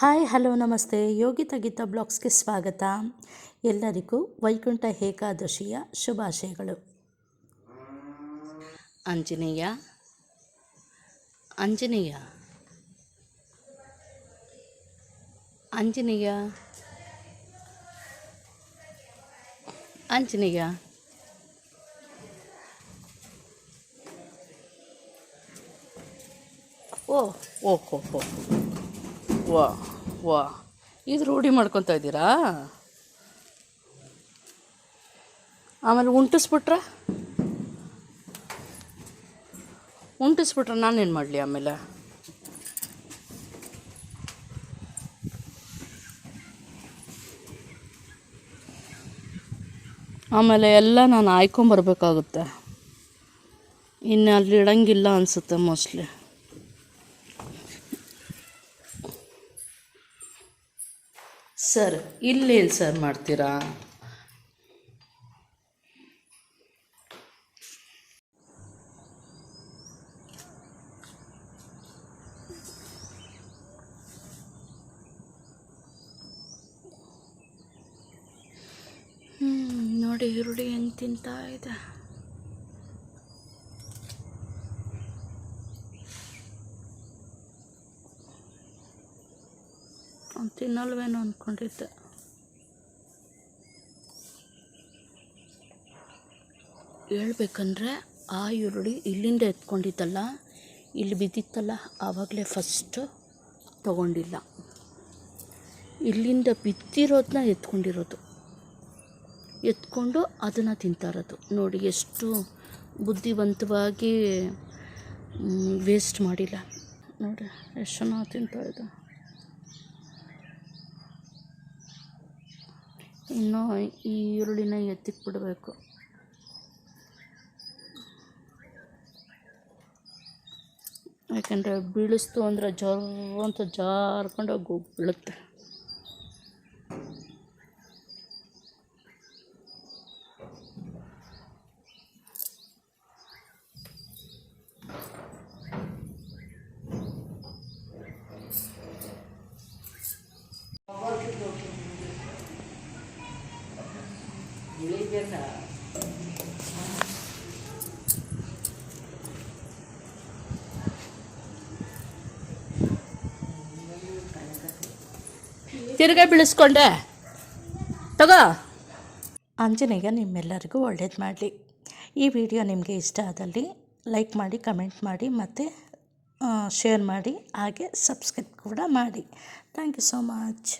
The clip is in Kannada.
ಹಾಯ್, ಹಲೋ, ನಮಸ್ತೆ. ಯೋಗಿತಾ ಗೀತಾ ಬ್ಲಾಗ್ಸ್ಗೆ ಸ್ವಾಗತ. ಎಲ್ಲರಿಗೂ ವೈಕುಂಠ ಏಕಾದಶಿಯ ಶುಭಾಶಯಗಳು. ಆಂಜನೇಯ ಆಂಜನೇಯ ಆಂಜನೇಯ ಆಂಜನೇಯ. ಓ ಓಕೆ ಹೋ ವಾ ವಾ. ಇದು ರೂಢಿ ಮಾಡ್ಕೊತಾ ಇದ್ದೀರಾ? ಆಮೇಲೆ ಉಂಟಿಸ್ಬಿಟ್ರೆ? ಉಂಟಿಸ್ಬಿಟ್ರೆ ನಾನೇನು ಮಾಡಲಿ ಆಮೇಲೆ? ಆಮೇಲೆ ಎಲ್ಲ ನಾನು ಆಯ್ಕೊಂಬರ್ಬೇಕಾಗುತ್ತೆ. ಇನ್ನು ಅಲ್ಲಿ ಇಡಂಗಿಲ್ಲ ಅನಿಸುತ್ತೆ ಮೋಸ್ಟ್ಲಿ. ಸರ್ ಇಲ್ಲೇನು ಸರ್ ಮಾಡ್ತೀರಾ? ನೋಡಿ ಈರುಳ್ಳಿ ಹೆಂಗೆ ತಿಂತಾ ಇದೆ. ಅವ್ನು ತಿನ್ನಲ್ವೇನೋ ಅಂದ್ಕೊಂಡಿದ್ದೆ ಹೇಳ್ಬೇಕಂದ್ರೆ ಆ ಈರುಳ್ಳಿ ಇಲ್ಲಿಂದ ಎತ್ಕೊಂಡಿದ್ದಲ್ಲ, ಇಲ್ಲಿ ಬಿದ್ದಿತ್ತಲ್ಲ, ಆವಾಗಲೇ ಫಸ್ಟು ತಗೊಂಡಿಲ್ಲ. ಇಲ್ಲಿಂದ ಬಿದ್ದಿರೋದನ್ನ ಎತ್ಕೊಂಡಿರೋದು. ಎತ್ಕೊಂಡು ಅದನ್ನು ತಿಂತಾರದು ನೋಡಿ ಎಷ್ಟು ಬುದ್ಧಿವಂತವಾಗಿ ವೇಸ್ಟ್ ಮಾಡಿಲ್ಲ. ನೋಡಿ, ಎಷ್ಟು ಚೆನ್ನಾಗಿ ತಿಂತಾ ಇದೆ ಇನ್ನು ಈ ಈರುಳ್ಳಿನ ಎತ್ತಿಕ್ಬಿಡಬೇಕು ಯಾಕೆಂದರೆ ಬೀಳಿಸ್ತು ಅಂದರೆ ಜರ್ ಅಂತ ಜಾರ್ಕೊಂಡು ಹೋಗಿ ಬೀಳುತ್ತೆ ಬಿಳಿಸ್ಕೊಂಡೆ ಬೀಳಿಸ್ಕೊಂಡೆ ತಗೋ. ಆಂಜನೇಯ ನಿಮ್ಮೆಲ್ಲರಿಗೂ ಒಳ್ಳೇದು ಮಾಡಲಿ. ಈ ವಿಡಿಯೋ ನಿಮಗೆ ಇಷ್ಟ ಆದಲ್ಲಿ ಲೈಕ್ ಮಾಡಿ ಕಮೆಂಟ್ ಮಾಡಿ ಮತ್ತು ಶೇರ್ ಮಾಡಿ ಹಾಗೆ ಸಬ್ಸ್ಕ್ರೈಬ್ ಕೂಡ ಮಾಡಿ. Thank you so much.